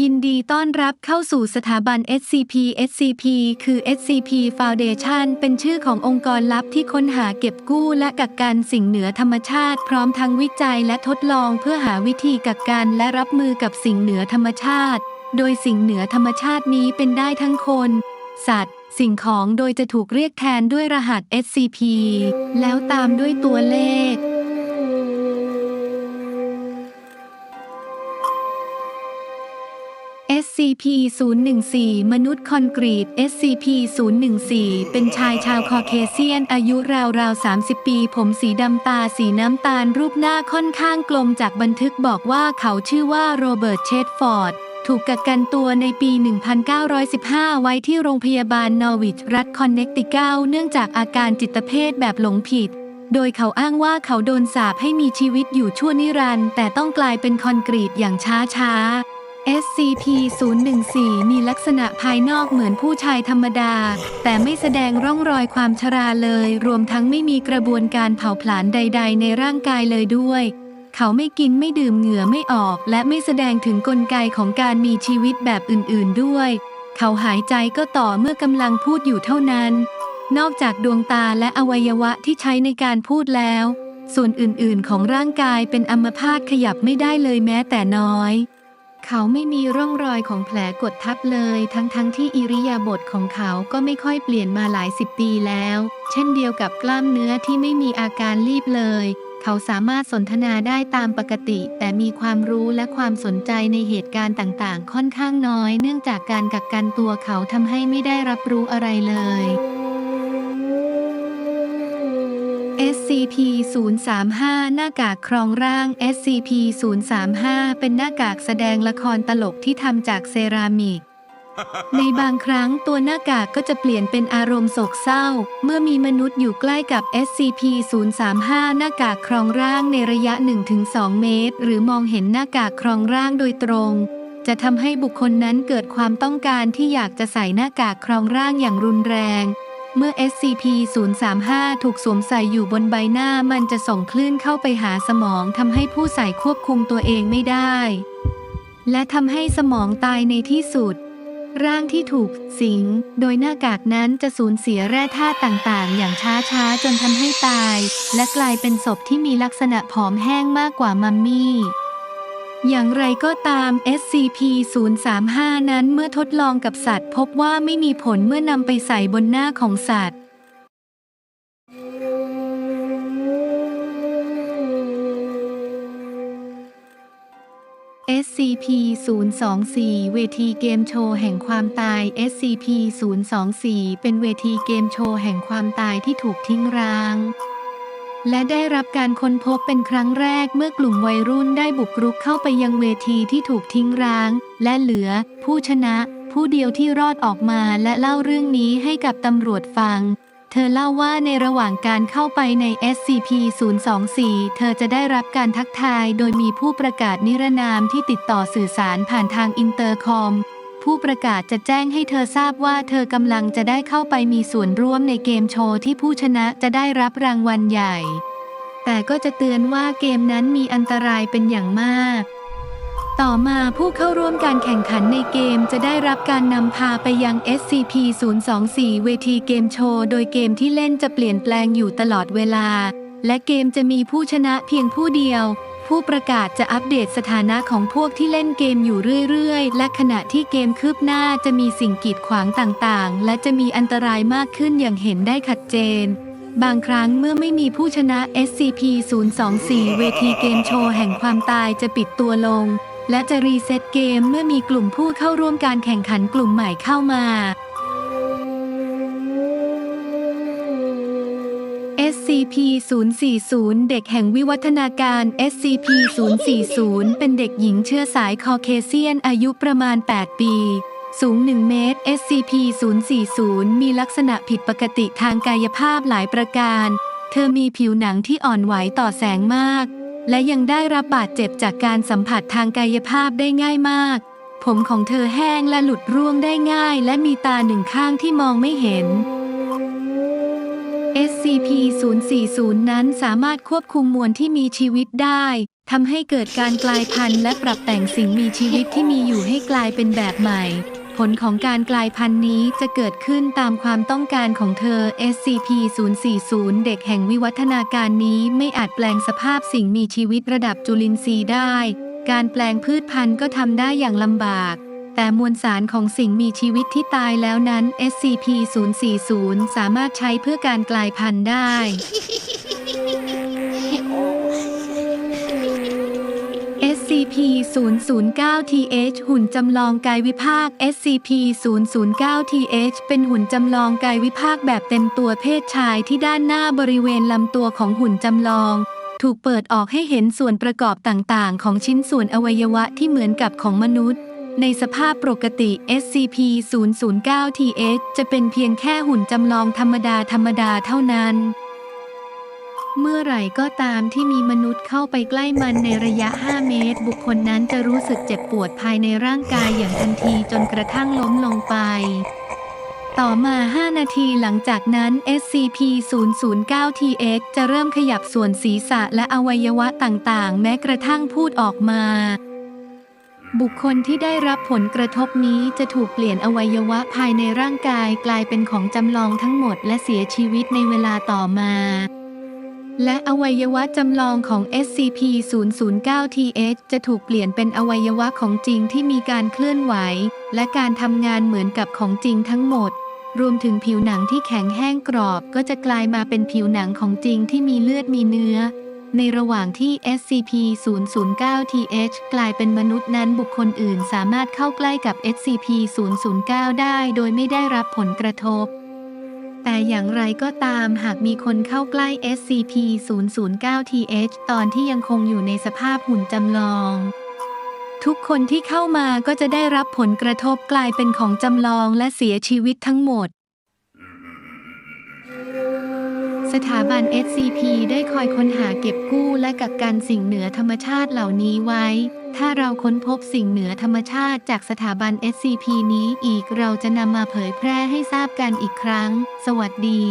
ยินดีต้อนรับเข้าสู่สถาบัน SCP SCP คือ SCP Foundation เป็นชื่อขององค์กรลับที่ค้นหาเก็บกู้และกักกันสิ่งเหนือธรรมชาติ พร้อมทั้งวิจัยและทดลองเพื่อหาวิธีกักกันและรับมือกับสิ่งเหนือธรรมชาติ โดยสิ่งเหนือธรรมชาตินี้เป็นได้ทั้งคน สัตว์ สิ่งของโดยจะถูกเรียกแทนด้วยรหัส SCP แล้วตามด้วยตัวเลข SCP-014 มนุษย์คอนกรีต SCP-014 เป็นชายชาวคอเคเซียนอายุราวๆ 30 ปี ผมสีดำตาสีน้ำตาลรูปหน้าค่อนข้างกลมจากบันทึกบอกว่าเขาชื่อว่าโรเบิร์ตเชดฟอร์ด ถูกกักกันตัวในปี 1915 ไว้ที่โรงพยาบาลนอร์วิชรัฐคอนเนคติคัลเนื่องจากอาการจิตเภทแบบหลงผิดโดยเขาอ้างว่าเขาโดนสาปให้มีชีวิตอยู่ชั่วนิรันดร์แต่ต้องกลายเป็นคอนกรีตอย่างช้าๆ SCP-014 มีลักษณะภายนอกเหมือนผู้ชายธรรมดา แต่ไม่แสดงร่องรอยความชราเลย รวมทั้งไม่มีกระบวนการเผาผลาญใด ๆ ในร่างกายเลยด้วย เขาไม่กินไม่ดื่มเหงื่อไม่ออก และไม่แสดงถึงกลไกของการมีชีวิตแบบอื่น ๆ ด้วย เขาหายใจก็ต่อเมื่อกำลังพูดอยู่เท่านั้น นอกจากดวงตาและอวัยวะที่ใช้ในการพูดแล้ว ส่วนอื่น ๆ ของร่างกายเป็นอัมพาตขยับไม่ได้เลยแม้แต่น้อย เขาไม่มีร่องรอยของแผลกดทับเลย ทั้งๆทที่อิริยาบถของเขาก็ไม่ค่อยเปลี่ยนมาหลายสิบปีแล้ว เช่นเดียวกับกล้ามเนื้อที่ไม่มีอาการรีบเลย เขาสามารถสนทนาได้ตามปกติ แต่มีความรู้และความสนใจในเหตุการณ์ต่างๆ ค่อนข้างน้อย เนื่องจากการกักกันตัวเขาทำให้ไม่ได้รับรู้อะไรเลย SCP-035 หน้ากากครองร่าง SCP-035 เป็นหน้ากากแสดงละครตลกที่ทำจากเซรามิก ในบางครั้งตัวหน้ากากก็จะเปลี่ยนเป็นอารมณ์โศกเศร้า เมื่อมีมนุษย์อยู่ใกล้กับ SCP-035 หน้ากากครองร่างในระยะ 1-2 เมตร หรือมองเห็นหน้ากากครองร่างโดยตรง จะทำให้บุคคลนั้นเกิดความต้องการที่อยากจะใส่หน้ากากครองร่างอย่างรุนแรง เมื่อ SCP-035 ถูกสวมใส่อยู่บนใบหน้ามันจะส่งคลื่นเข้าไปหาสมองทำให้ผู้ใส่ควบคุมตัวเองไม่ได้ และทำให้สมองตายในที่สุด ร่างที่ถูกสิง โดยหน้ากากนั้นจะสูญเสียแร่ธาตุต่างๆ อย่างช้าๆ จนทำให้ตาย และกลายเป็นศพที่มีลักษณะผอมแห้งมากกว่ามัมมี่ อย่างไรก็ตาม SCP-035 นั้นเมื่อทดลองกับสัตว์ พบว่าไม่มีผลเมื่อนำไปใส่บนหน้าของสัตว์ SCP-024 เวทีเกมโชว์แห่งความตาย SCP-024 เป็นเวทีเกมโชว์แห่งความตายที่ถูกทิ้งร้าง และได้รับการค้นพบเป็นครั้งแรกเมื่อกลุ่มวัยรุ่นได้บุกรุกเข้าไปยังเวทีที่ถูกทิ้งร้าง และเหลือ ผู้ชนะ ผู้เดียวที่รอดออกมาและเล่าเรื่องนี้ให้กับตำรวจฟัง เธอเล่าว่าในระหว่างการเข้าไปใน SCP-024 เธอจะได้รับการทักทายโดยมีผู้ประกาศนิรนามที่ติดต่อสื่อสารผ่านทางอินเตอร์คอม ผู้ประกาศจะแจ้งให้เธอทราบว่าเธอกำลังจะได้เข้าไปมีส่วนร่วมในเกมโชว์ที่ผู้ชนะจะได้รับรางวัลใหญ่ แต่ก็จะเตือนว่าเกมนั้นมีอันตรายเป็นอย่างมาก ต่อมาผู้เข้าร่วมการแข่งขันในเกมจะได้รับการนำพาไปยัง SCP-024 เวทีเกมโชว์โดยเกมที่เล่นจะเปลี่ยนแปลงอยู่ตลอดเวลา และเกมจะมีผู้ชนะเพียงผู้เดียว ผู้ประกาศจะอัปเดตสถานะของพวกที่เล่นเกมอยู่เรื่อยๆ และขณะที่เกมคืบหน้าจะมีสิ่งกีดขวางต่างๆ และจะมีอันตรายมากขึ้นอย่างเห็นได้ชัดเจน บางครั้งเมื่อไม่มีผู้ชนะ SCP-024 เวทีเกมโชว์แห่งความตายจะปิดตัวลง และจะรีเซ็ตเกมเมื่อมีกลุ่มผู้เข้าร่วมการแข่งขันกลุ่มใหม่เข้ามา SCP-040 เด็กแห่งวิวัฒนาการ SCP-040 เป็นเด็กหญิงเชื้อสายคอเคเซียนอายุประมาณ 8 ปี สูง 1 เมตร SCP-040 มีลักษณะผิดปกติทางกายภาพหลายประการ เธอมีผิวหนังที่อ่อนไหวต่อแสงมาก และยังได้รับบาดเจ็บจากการสัมผัสทางกายภาพได้ง่ายมาก ผมของเธอแห้งและหลุดร่วงได้ง่าย และมีตาหนึ่งข้างที่มองไม่เห็น SCP-040 นั้นสามารถควบคุมมวลที่มีชีวิตได้ทำให้เกิดการกลายพันธุ์และปรับแต่งสิ่งมีชีวิตที่มีอยู่ให้กลายเป็นแบบใหม่ ผลของการกลายพันธุ์นี้จะเกิดขึ้นตามความต้องการของเธอ SCP-040 เด็กแห่งวิวัฒนาการนี้ไม่อาจแปลงสภาพสิ่งมีชีวิตระดับจุลินทรีย์ได้ การแปลงพืชพันธุ์ก็ทำได้อย่างลำบาก แต่มวลสารของสิ่งมีชีวิตที่ตายแล้วนั้น SCP-040 สามารถใช้เพื่อการกลายพันธุ์ได้ SCP-009-TH หุ่นจำลองกายวิภาค SCP-009-TH เป็นหุ่นจำลองกายวิภาคแบบเต็มตัวเพศชายที่ด้านหน้าบริเวณลำตัวของหุ่นจำลอง ถูกเปิดออกให้เห็นส่วนประกอบต่างๆ ของชิ้นส่วนอวัยวะที่เหมือนกับของมนุษย์ ในสภาพปกติ SCP-009-TH จะเป็นเพียงแค่หุ่นจำลองธรรมดาธรรมดาเท่านั้น เมื่อไหร่ก็ตามที่มีมนุษย์เข้าไปใกล้มันในระยะ 5 เมตร บุคคลนั้นจะรู้สึกเจ็บปวดภายในร่างกายอย่างทันทีจนกระทั่งล้มลงไป ต่อมา 5 นาทีหลังจากนั้น SCP-009-TX จะเริ่มขยับส่วนศีรษะและอวัยวะต่างๆ แม้กระทั่งพูดออกมา บุคคลที่ได้รับผลกระทบนี้จะถูกเปลี่ยนอวัยวะภายในร่างกายกลายเป็นของจำลองทั้งหมดและเสียชีวิตในเวลาต่อมาและอวัยวะจำลองของ SCP-009-TH จะถูกเปลี่ยนเป็นอวัยวะของจริงที่มีการเคลื่อนไหว และการทำงานเหมือนกับของจริงทั้งหมด รวมถึงผิวหนังที่แข็งแห้งกรอบก็จะกลายมาเป็นผิวหนังของจริงที่มีเลือดมีเนื้อ ในระหว่างที่ SCP-009-TH กลายเป็นมนุษย์นั้นบุคคลอื่นสามารถเข้าใกล้กับ SCP-009 ได้โดยไม่ได้รับผลกระทบ แต่อย่างไรก็ตามหากมีคนเข้าใกล้ SCP-009-TH ตอนที่ยังคงอยู่ในสภาพหุ่นจำลอง ทุกคนที่เข้ามาก็จะได้รับผลกระทบกลายเป็นของจำลองและเสียชีวิตทั้งหมด สถาบัน SCP ได้คอยค้นหาเก็บกู้และกักกันสิ่งเหนือธรรมชาติเหล่านี้ไว้ ถ้าเราค้นพบสิ่งเหนือธรรมชาติจากสถาบัน SCP นี้อีกเราจะนำมาเผยแพร่ให้ทราบกันอีกครั้ง สวัสดี